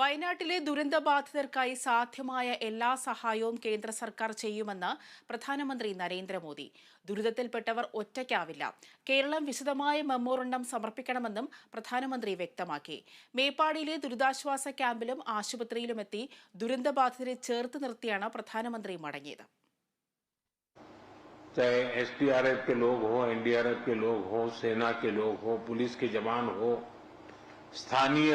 വയനാട്ടിലെ ദുരന്തബാധിതർക്കായി സാധ്യമായ എല്ലാ സഹായവും കേന്ദ്ര സർക്കാർ ചെയ്യുമെന്ന് പ്രധാനമന്ത്രി നരേന്ദ്രമോദി ദുരിതത്തിൽപ്പെട്ടവർ ഒറ്റയ്ക്കാവില്ല കേരളം വിശദമായ മെമ്മോറണ്ടം സമർപ്പിക്കണമെന്നും പ്രധാനമന്ത്രി വ്യക്തമാക്കി മേപ്പാടിയിലെ ദുരിതാശ്വാസ ക്യാമ്പിലും ആശുപത്രിയിലുമെത്തി ദുരന്തബാധിതരെ ചേർത്ത് നിർത്തിയാണ് പ്രധാനമന്ത്രി മടങ്ങിയത് चाहे एसडीआरएफ के लोग हो एनडीआरएफ के लोग हो सेना के लोग हो पुलिस के जवान हो स्थानीय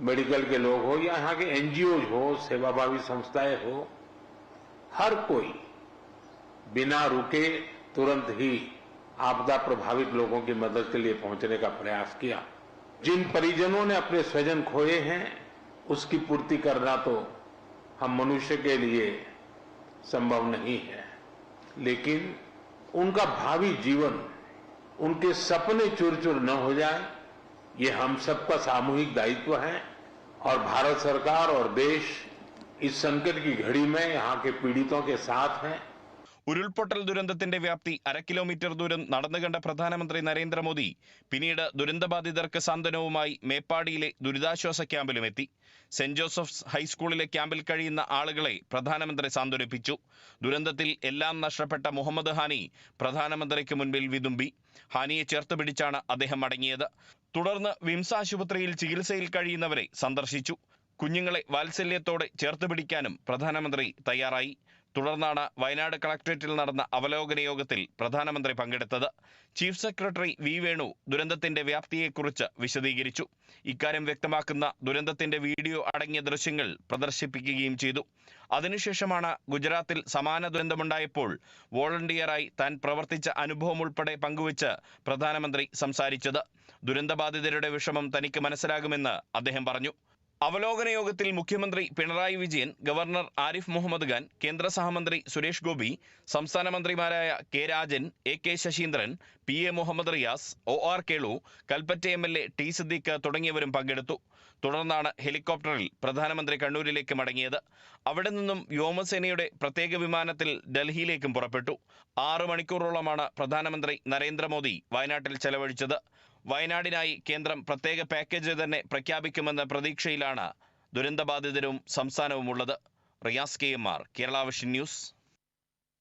मेडिकल के लोग हो या यहाँ के एनजीओ हो, सेवाभावी संस्थाएँ हो, हर कोई बिना रुके तुरंत ही आपदा प्रभावित लोगों की मदद के लिए पहुँचने का प्रयास किया। जिन परिजनों ने अपने स्वजन खोए हैं, उसकी पूर्ति करना तो हम मनुष्य के लिए संभव नहीं है। लेकिन उनका भावी जीवन, उनके सपने चूर चूर न हो जाए ये हम सबका सामूहिक दायित्व है और भारत सरकार और देश इस संकट की घड़ी में यहाँ के पीड़ितों के साथ है। ഉരുൾപൊട്ടൽ ദുരന്തത്തിന്റെ വ്യാപ്തി അര കിലോമീറ്റർ ദൂരം നടന്നു കണ്ട പ്രധാനമന്ത്രി നരേന്ദ്രമോദി പിന്നീട് ദുരന്തബാധിതർക്ക് സാന്ത്വനവുമായി മേപ്പാടിയിലെ ദുരിതാശ്വാസ ക്യാമ്പിലുമെത്തി. സെന്റ് ജോസഫ്സ് ഹൈസ്കൂളിലെ ക്യാമ്പിൽ കഴിയുന്ന ആളുകളെ പ്രധാനമന്ത്രി സാന്ത്വനിപ്പിച്ചു. ദുരന്തത്തിൽ എല്ലാം നഷ്ടപ്പെട്ട മുഹമ്മദ് ഹാനി പ്രധാനമന്ത്രിക്ക് മുൻപിൽ വിതുമ്പി. ഹാനിയെ ചേർത്ത് പിടിച്ചാണ് അദ്ദേഹം മടങ്ങിയത്. തുടർന്ന് വിംസ് ആശുപത്രിയിൽ ചികിത്സയിൽ കഴിയുന്നവരെ സന്ദർശിച്ചു. കുഞ്ഞുങ്ങളെ വാത്സല്യത്തോടെ ചേർത്ത് പിടിക്കാനും പ്രധാനമന്ത്രി തയ്യാറായി. തുടർന്നാണ് വയനാട് കളക്ടറേറ്റിൽ നടന്ന അവലോകന യോഗത്തിൽ പ്രധാനമന്ത്രി പങ്കെടുത്തത്. ചീഫ് സെക്രട്ടറി വി വേണു ദുരന്തത്തിന്റെ വ്യാപ്തിയെക്കുറിച്ച് വിശദീകരിച്ചു. ഇക്കാര്യം വ്യക്തമാക്കുന്ന ദുരന്തത്തിന്റെ വീഡിയോ അടങ്ങിയ ദൃശ്യങ്ങൾ പ്രദർശിപ്പിക്കുകയും ചെയ്തു. അതിനുശേഷമാണ് ഗുജറാത്തിൽ സമാന ദുരന്തമുണ്ടായപ്പോൾ വോളണ്ടിയറായി താൻ പ്രവർത്തിച്ച അനുഭവം ഉൾപ്പെടെ പങ്കുവച്ച് പ്രധാനമന്ത്രി സംസാരിച്ചത്. ദുരന്തബാധിതരുടെ വിഷമം തനിക്ക് മനസ്സിലാകുമെന്ന് അദ്ദേഹം പറഞ്ഞു. അവലോകന യോഗത്തിൽ മുഖ്യമന്ത്രി പിണറായി വിജയൻ ഗവർണർ ആരിഫ് മുഹമ്മദ് ഖാൻ കേന്ദ്ര സഹമന്ത്രി സുരേഷ് ഗോപി സംസ്ഥാന മന്ത്രിമാരായ K Rajan A K Saseendran P A Mohammed Riyas O R Kelu Kalpetta M L A T Siddique തുടങ്ങിയവരും പങ്കെടുത്തു. തുടർന്നാണ് ഹെലികോപ്റ്ററിൽ പ്രധാനമന്ത്രി കണ്ണൂരിലേക്ക് മടങ്ങിയത്. അവിടെ നിന്നും വ്യോമസേനയുടെ പ്രത്യേക വിമാനത്തിൽ ഡൽഹിയിലേക്കും പുറപ്പെട്ടു. ആറ് മണിക്കൂറോളമാണ് പ്രധാനമന്ത്രി നരേന്ദ്രമോദി വയനാട്ടിൽ ചെലവഴിച്ചത്. വയനാടിനായി കേന്ദ്രം പ്രത്യേക പാക്കേജ് തന്നെ പ്രഖ്യാപിക്കുമെന്ന പ്രതീക്ഷയിലാണ് ദുരന്തബാധിതരും സംസ്ഥാനവുമുള്ളത്. Riyas K M R Kerala vision news.